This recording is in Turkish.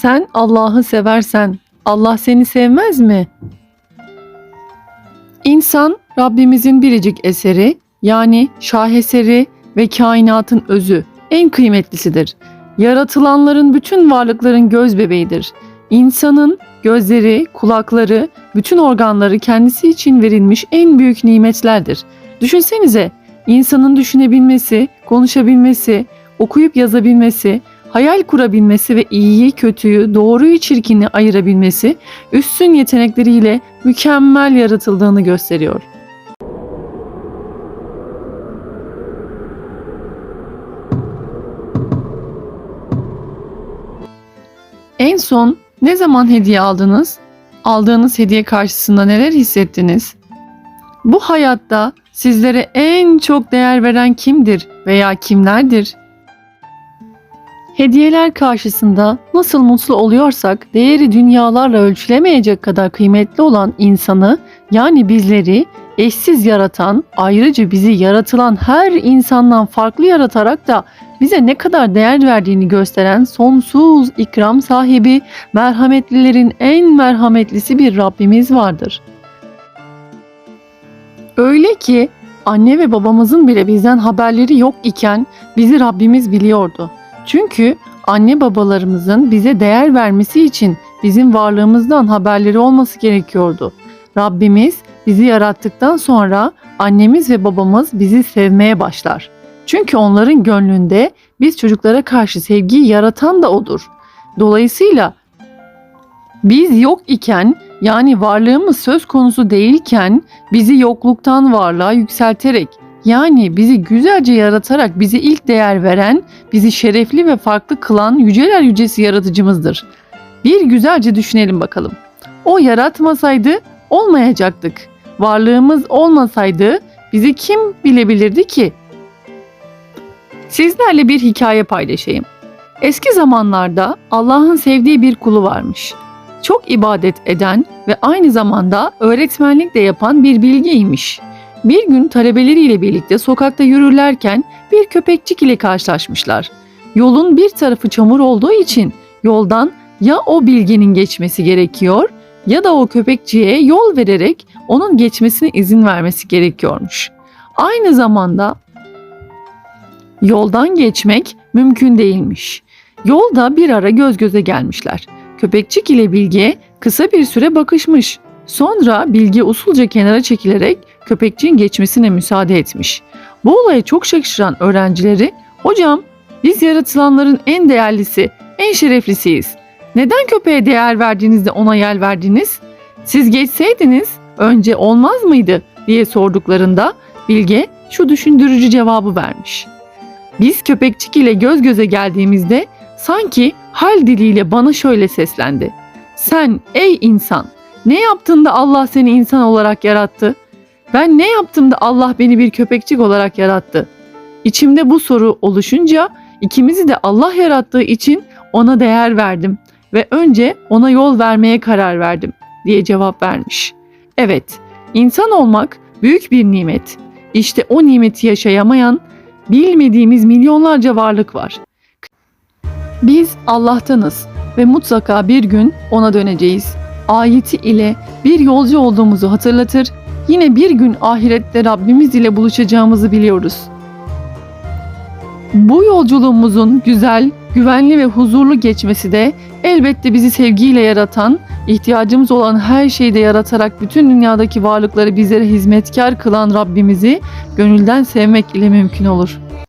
Sen Allah'ı seversen Allah seni sevmez mi? İnsan Rabbimizin biricik eseri yani şaheseri ve kainatın özü en kıymetlisidir. Yaratılanların bütün varlıkların göz bebeğidir. İnsanın gözleri, kulakları, bütün organları kendisi için verilmiş en büyük nimetlerdir. Düşünsenize insanın düşünebilmesi, konuşabilmesi, okuyup yazabilmesi, hayal kurabilmesi ve iyiyi, kötüyü, doğruyu, çirkini ayırabilmesi üstün yetenekleriyle mükemmel yaratıldığını gösteriyor. En son ne zaman hediye aldınız? Aldığınız hediye karşısında neler hissettiniz? Bu hayatta sizlere en çok değer veren kimdir veya kimlerdir? Hediyeler karşısında nasıl mutlu oluyorsak değeri dünyalarla ölçülemeyecek kadar kıymetli olan insanı yani bizleri eşsiz yaratan, ayrıca bizi yaratılan her insandan farklı yaratarak da bize ne kadar değer verdiğini gösteren sonsuz ikram sahibi, merhametlilerin en merhametlisi bir Rabbimiz vardır. Öyle ki anne ve babamızın bile bizden haberleri yok iken bizi Rabbimiz biliyordu. Çünkü anne babalarımızın bize değer vermesi için bizim varlığımızdan haberleri olması gerekiyordu. Rabbimiz bizi yarattıktan sonra annemiz ve babamız bizi sevmeye başlar. Çünkü onların gönlünde biz çocuklara karşı sevgiyi yaratan da odur. Dolayısıyla biz yok iken yani varlığımız söz konusu değilken bizi yokluktan varlığa yükselterek yani bizi güzelce yaratarak bize ilk değer veren, bizi şerefli ve farklı kılan yüceler yücesi yaratıcımızdır. Bir güzelce düşünelim bakalım. O yaratmasaydı olmayacaktık. Varlığımız olmasaydı bizi kim bilebilirdi ki? Sizlerle bir hikaye paylaşayım. Eski zamanlarda Allah'ın sevdiği bir kulu varmış. Çok ibadet eden ve aynı zamanda öğretmenlik de yapan bir bilgiymiş. Bir gün talebeleriyle birlikte sokakta yürürlerken bir köpekçik ile karşılaşmışlar. Yolun bir tarafı çamur olduğu için yoldan ya o bilginin geçmesi gerekiyor ya da o köpekçiye yol vererek onun geçmesine izin vermesi gerekiyormuş. Aynı zamanda yoldan geçmek mümkün değilmiş. Yolda bir ara göz göze gelmişler. Köpekçik ile Bilge kısa bir süre bakışmış. Sonra Bilge usulca kenara çekilerek köpekçiğin geçmesine müsaade etmiş. Bu olaya çok şaşıran öğrencileri, "Hocam, biz yaratılanların en değerlisi, en şereflisiyiz. Neden köpeğe değer verdiğinizde ona yer verdiniz? Siz geçseydiniz önce olmaz mıydı?" diye sorduklarında Bilge şu düşündürücü cevabı vermiş. Biz köpekçik ile göz göze geldiğimizde sanki hal diliyle bana şöyle seslendi. Sen ey insan ne yaptın da Allah seni insan olarak yarattı? Ben ne yaptım da Allah beni bir köpekçik olarak yarattı? İçimde bu soru oluşunca ikimizi de Allah yarattığı için ona değer verdim ve önce ona yol vermeye karar verdim diye cevap vermiş. Evet, insan olmak büyük bir nimet. İşte o nimeti yaşayamayan, bilmediğimiz milyonlarca varlık var. Biz Allah'tanız ve mutlaka bir gün ona döneceğiz. Ayeti ile bir yolcu olduğumuzu hatırlatır, yine bir gün ahirette Rabbimiz ile buluşacağımızı biliyoruz. Bu yolculuğumuzun güzel, güvenli ve huzurlu geçmesi de elbette bizi sevgiyle yaratan, ihtiyacımız olan her şeyi de yaratarak bütün dünyadaki varlıkları bizlere hizmetkar kılan Rabbimizi gönülden sevmek ile mümkün olur.